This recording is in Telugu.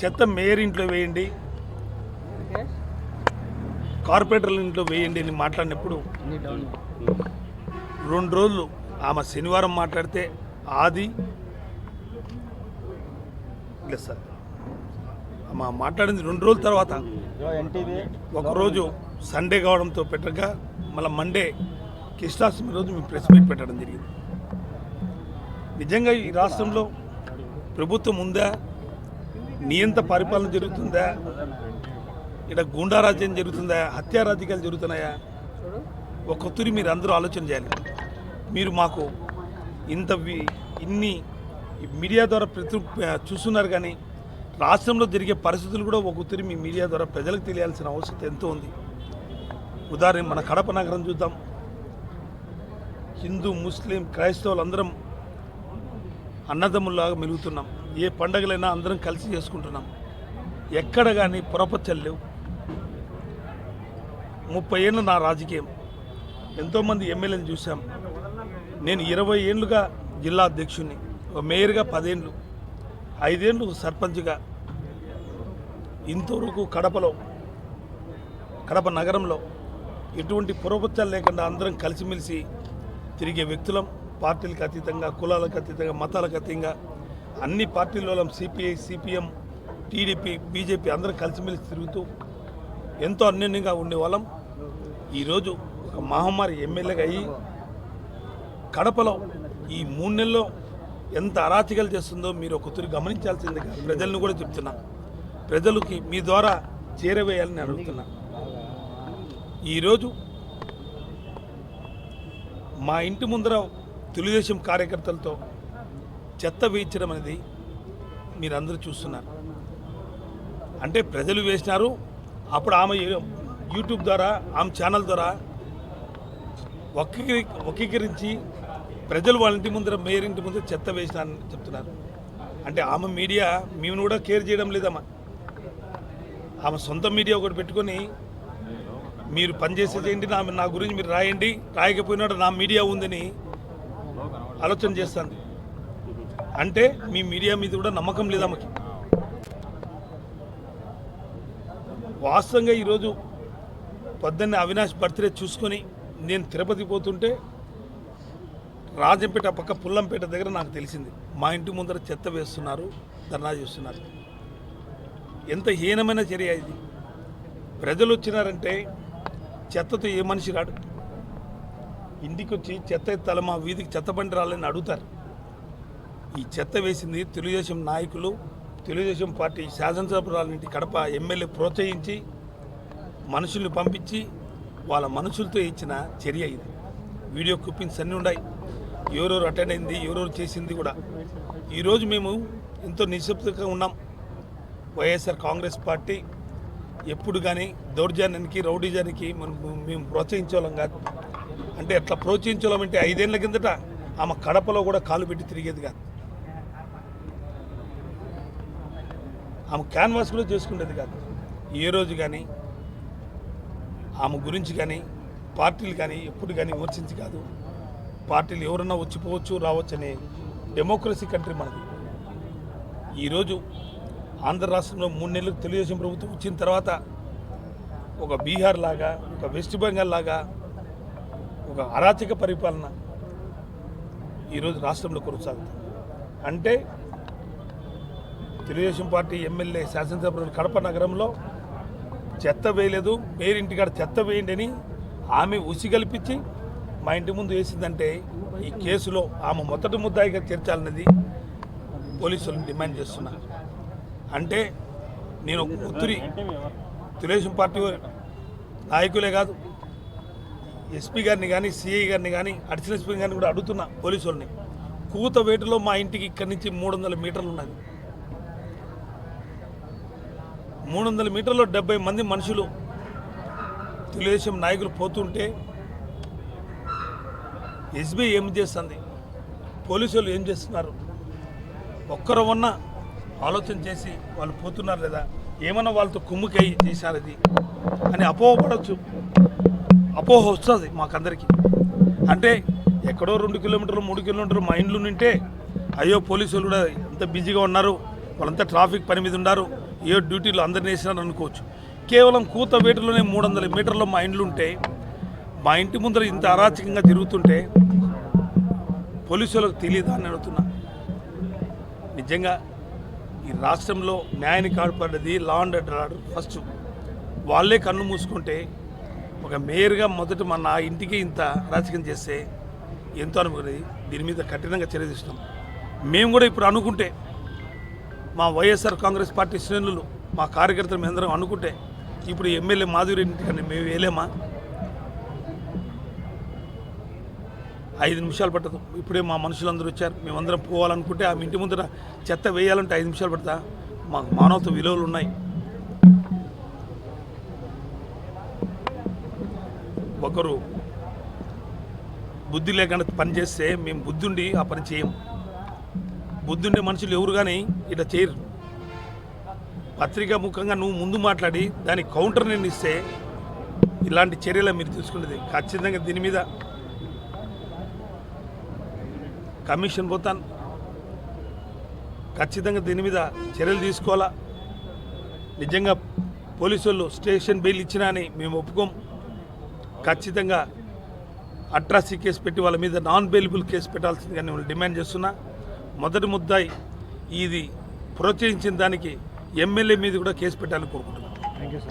చెత్త మేయర్ ఇంట్లో వేయండి. కార్పొరేటర్ల ఇంట్లో వేయండి అని మాట్లాడినప్పుడు రెండు రోజులు ఆమె శనివారం మాట్లాడితే ఆది లేదు సార్. ఆమె మాట్లాడింది రెండు రోజుల తర్వాత. ఒకరోజు సండే కావడంతో పెట్టగా మళ్ళీ మండే కృష్ణాష్టమి రోజు మేము ప్రెస్ మీట్ పెట్టడం జరిగింది. నిజంగా ఈ రాష్ట్రంలో ప్రభుత్వం ఉందా? నియంత పరిపాలన జరుగుతుందా? ఇక్కడ గూండారాజ్యం జరుగుతుందా? హత్యారాధికాలు జరుగుతున్నాయా? ఒక్కొక్కరి మీరు అందరూ ఆలోచన చేయాలి. మీరు మాకు ఇంత వి- ఇన్ని ఈ మీడియా ద్వారా ప్రతి చూస్తున్నారు కానీ రాష్ట్రంలో జరిగే పరిస్థితులు కూడా ఒక్కొక్కరి మీ మీడియా ద్వారా ప్రజలకు తెలియాల్సిన అవసరం ఎంతో ఉంది. ఉదాహరణ మన కడప నగరం చూద్దాం. హిందూ ముస్లిం క్రైస్తవులు అందరం అన్నదమ్ముల్లాగా మెలుగుతున్నాం. ఏ పండగలైనా అందరం కలిసి చేసుకుంటున్నాం. ఎక్కడ కానీ పొరపచ్చలు లేవు. ముప్పై ఏళ్ళు నా రాజకీయం. ఎంతోమంది ఎమ్మెల్యేని చూశాం. నేను ఇరవై ఏళ్ళుగా జిల్లా అధ్యక్షుడిని ఒక మేయర్గా పదేళ్ళు ఐదేళ్ళు సర్పంచ్గా. ఇంతవరకు కడపలో కడప నగరంలో ఎటువంటి పురోపత్యాలు లేకుండా అందరం కలిసిమెలిసి తిరిగే వ్యక్తులం పార్టీలకు అతీతంగా కులాలకు అతీతంగా మతాలకు అతీతంగా అన్ని పార్టీల సిపిఐ సిపిఎం టీడీపీ బీజేపీ అందరం కలిసిమెలిసి తిరుగుతూ ఎంతో అన్యోన్యంగా ఉండేవాళ్ళం. ఈరోజు ఒక మహమ్మారి ఎమ్మెల్యేగా అయ్యి కడపలో ఈ మూడు నెలల్లో ఎంత అరాచకాలు చేస్తుందో మీరు ఒకసారి గమనించాల్సింది ప్రజలను కూడా చెప్తున్నా. ప్రజలకి మీ ద్వారా చేరవేయాలని అడుగుతున్నా. ఈరోజు మా ఇంటి ముందర తెలుగుదేశం కార్యకర్తలతో చెత్త వేయించడం అనేది మీరందరూ చూస్తున్నారు. అంటే ప్రజలు వేసినారు అప్పుడు ఆమె యూట్యూబ్ ద్వారా ఆమె ఛానల్ ద్వారా ఒక్కీకరి వక్రీకరించి ప్రజలు వాళ్ళ ఇంటి ముందర మేయర్ ఇంటి ముందర చెత్త వేసినారని చెప్తున్నారు. అంటే ఆమె మీడియా మేము కూడా కేర్ చేయడం లేదమ్మా. ఆమె సొంత మీడియా ఒకటి పెట్టుకొని మీరు పనిచేసే చేయండి నా నా గురించి మీరు రాయండి రాయకపోయినాడు నా మీడియా ఉందని ఆలోచన చేస్తాను అంటే మీ మీడియా మీద కూడా నమ్మకం లేదా మాకు? వాస్తవంగా ఈరోజు పొద్దున్నే అవినాష్ బర్త్డే చూసుకొని నేను తిరుపతి పోతుంటే రాజంపేట పక్క పుల్లంపేట దగ్గర నాకు తెలిసింది. మా ఇంటి ముందర చెత్త వేస్తున్నారు ధర్నా చేస్తున్నారు. ఎంత హీనమైన చర్య ఇది. ప్రజలు వచ్చినారంటే చెత్తతో ఏ మనిషి రాడు. ఇంటికి వచ్చి చెత్త తల మా వీధికి చెత్త బండి రాలని అడుగుతారు. ఈ చెత్త వేసింది తెలుగుదేశం నాయకులు తెలుగుదేశం పార్టీ శాసనసభ్యురాలింటి కడప ఎమ్మెల్యే ప్రోత్సహించి మనుషుల్ని పంపించి వాళ్ళ మనుషులతో ఇచ్చిన చర్య ఇది. వీడియో క్లిప్పింగ్స్ అన్నీ ఉన్నాయి. ఎవరెవరు అటెండ్ అయింది ఎవరెవరు చేసింది కూడా. ఈరోజు మేము ఎంతో నిశ్శబ్దంగా ఉన్నాం. వైఎస్ఆర్ కాంగ్రెస్ పార్టీ ఎప్పుడు కానీ దౌర్జన్యానికి రౌడీజానికి మనం మేము ప్రోత్సహించాలం కాదు. అంటే ఎట్లా ప్రోత్సహించేవాళ్ళం అంటే ఐదేళ్ళ కిందట ఆమె కడపలో కూడా కాలు పెట్టి తిరిగేది కాదు. ఆమె క్యాన్వాస్ కూడా చేసుకునేది కాదు. ఏ రోజు కానీ ఆమె గురించి కానీ పార్టీలు కానీ ఎప్పుడు కానీ విమర్శించి కాదు. పార్టీలు ఎవరన్నా వచ్చిపోవచ్చు రావచ్చు అనే డెమోక్రసీ కంట్రీ మనది. ఈరోజు ఆంధ్ర రాష్ట్రంలో మూడు నెలలకు తెలుగుదేశం ప్రభుత్వం వచ్చిన తర్వాత ఒక బీహార్ లాగా ఒక వెస్ట్ బెంగాల్ లాగా ఒక అరాచక పరిపాలన ఈరోజు రాష్ట్రంలో కొనసాగుతుంది. అంటే తెలుగుదేశం పార్టీ ఎమ్మెల్యే శాసనసభ్యులు కడప నగరంలో చెత్త వేయలేదు. వేరే కాడ చెత్త వేయండి అని ఆమె ఉసిగల్పించి మా ఇంటి ముందు వేసిందంటే ఈ కేసులో ఆమె మొదటి ముద్దాయిగా చేర్చాలన్నది పోలీసులను డిమాండ్ చేస్తున్నా. అంటే నేను ఒక ఒత్తిడి తెలుగుదేశం పార్టీ నాయకులే కాదు ఎస్పీ గారిని కానీ సిఐ గారిని కానీ అడిషనల్ ఎస్పీ గారిని కూడా అడుగుతున్నా పోలీసు వాళ్ళని కూత వేటులో మా ఇంటికి ఇక్కడి నుంచి మూడు వందల మీటర్లు ఉన్నది. మూడు వందల మీటర్లో డెబ్బై మంది మనుషులు తెలుగుదేశం నాయకులు పోతుంటే ఎస్బీఐ ఏం చేస్తుంది? పోలీసులు ఏం చేస్తున్నారు? ఒక్కరు ఉన్న ఆలోచన చేసి వాళ్ళు పోతున్నారు లేదా? ఏమన్నా వాళ్ళతో కుమ్ముకై చేశారు ఇది? అని అపోహపడవచ్చు అపోహ వస్తుంది మాకందరికీ. అంటే ఎక్కడో రెండు కిలోమీటర్లు మూడు కిలోమీటర్లు మా ఇండ్లు ఉంటే అయ్యో పోలీసులు కూడా ఎంత బిజీగా ఉన్నారు వాళ్ళంతా ట్రాఫిక్ పని మీద ఉన్నారు ఏ డ్యూటీలు అందరిని వేసినారు అనుకోవచ్చు. కేవలం కూతవేటలోనే మూడు వందల మీటర్ల మా ఇండ్లు ఉంటే మా ఇంటి ముందర ఇంత అరాచకంగా తిరుగుతుంటే పోలీసులకు తెలియదా అని అడుగుతున్నా. నిజంగా ఈ రాష్ట్రంలో న్యాయాన్ని కాపాడేది లా అండ్ ఆర్డర్ ఫస్ట్. వాళ్ళే కన్ను మూసుకుంటే ఒక మేయర్గా మొదట మన నా ఇంటికి ఇంత అరాచకం చేస్తే ఎంతో అనుకునేది దీని మీద కఠినంగా చర్య తీసుకున్నాం. మేము కూడా ఇప్పుడు అనుకుంటే మా వైఎస్ఆర్ కాంగ్రెస్ పార్టీ శ్రేణులు మా కార్యకర్తలు మేమందరం అనుకుంటే ఇప్పుడు ఎమ్మెల్యే మాధురెడ్డి కానీ మేము వేయలేమా? ఐదు నిమిషాలు పట్టదు. ఇప్పుడే మా మనుషులందరూ వచ్చారు. మేమందరం పోవాలనుకుంటే ఆ ఇంటి ముందర చెత్త వేయాలంటే ఐదు నిమిషాలు పడతా. మాకు మానవత విలువలు ఉన్నాయి. ఒకరు బుద్ధి లేకుండా పని చేస్తే మేము బుద్ధి ఉండి ఆ పని చేయము బుద్ధి మనుషులు ఎవరు కానీ ఇట్లా చేయరు. పత్రికా ముఖంగా నువ్వు ముందు మాట్లాడి దానికి కౌంటర్ నేను ఇస్తే ఇలాంటి చర్యలు మీరు తీసుకునేది ఖచ్చితంగా దీని మీద కమిషన్ పోతాను. ఖచ్చితంగా దీని మీద చర్యలు తీసుకోవాలా? నిజంగా పోలీసు వాళ్ళు స్టేషన్ బెయిల్ ఇచ్చినా అని మేము ఒప్పుకోం. ఖచ్చితంగా అట్రాసిటీ కేసు పెట్టి వాళ్ళ మీద నాన్ బెయిలబుల్ కేసు పెట్టాల్సిందిగా నేను డిమాండ్ చేస్తున్నా. మొదటి ముద్దాయి ఇది ప్రోత్సహించిన దానికి ఎమ్మెల్యే మీద కూడా కేసు పెట్టాలని కోరుకుంటున్నాను. Thank you sir